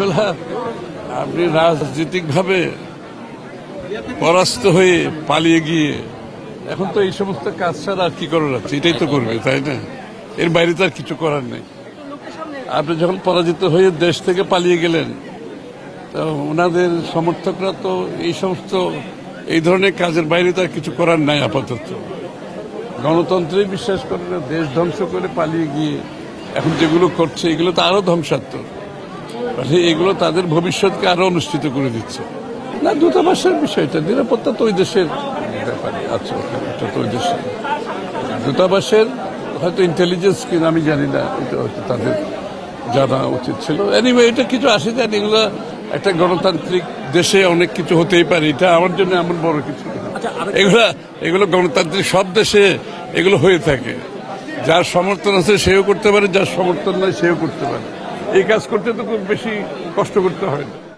এগুলা আপনি রাজনৈতিকভাবে পরাস্ত হয়ে পালিয়ে গিয়ে, এখন তো এই সমস্ত কাজ ছাড়া আর কি করার আছে এটাই তো করবে, তাই না? এর বাইরে তো আর কিছু করার নেই। আপনি যখন পরাজিত হয়ে দেশ থেকে পালিয়ে গেলেন, তো ওনাদের সমর্থকরা তো এই সমস্ত, এই ধরনের কাজের বাইরে তো আর কিছু করার নাই আপাতত। গণতন্ত্রেই বিশ্বাস করে না, দেশ ধ্বংস করে পালিয়ে গিয়ে এখন যেগুলো করছে, এগুলো তো আরও ধ্বংসাত্মক। মানে এগুলো তাদের ভবিষ্যৎকে আরও অনুষ্ঠিত করে দিচ্ছে। না দূতাবাসের বিষয়টা নিরাপত্তা তো ওই দেশের ব্যাপারে আছে এটা তো ওই দেশের। দূতাবাসের হয়তো ইন্টেলিজেন্স কিনা আমি জানি না এটা হয়তো তাদের জানা উচিত ছিল। এনিওয়ে এটা কিছু আসে যায় এগুলো একটা গণতান্ত্রিক দেশে অনেক কিছু হতেই পারে এটা আমার জন্য এমন বড় কিছু না। এগুলা এগুলো গণতান্ত্রিক সব দেশে এগুলো হয়ে থাকে। যার সমর্থন আছে সেও করতে পারে যার সমর্থন নয় সেও করতে পারে। এই কাজ করতে তো খুব বেশি কষ্ট করতে হয় না।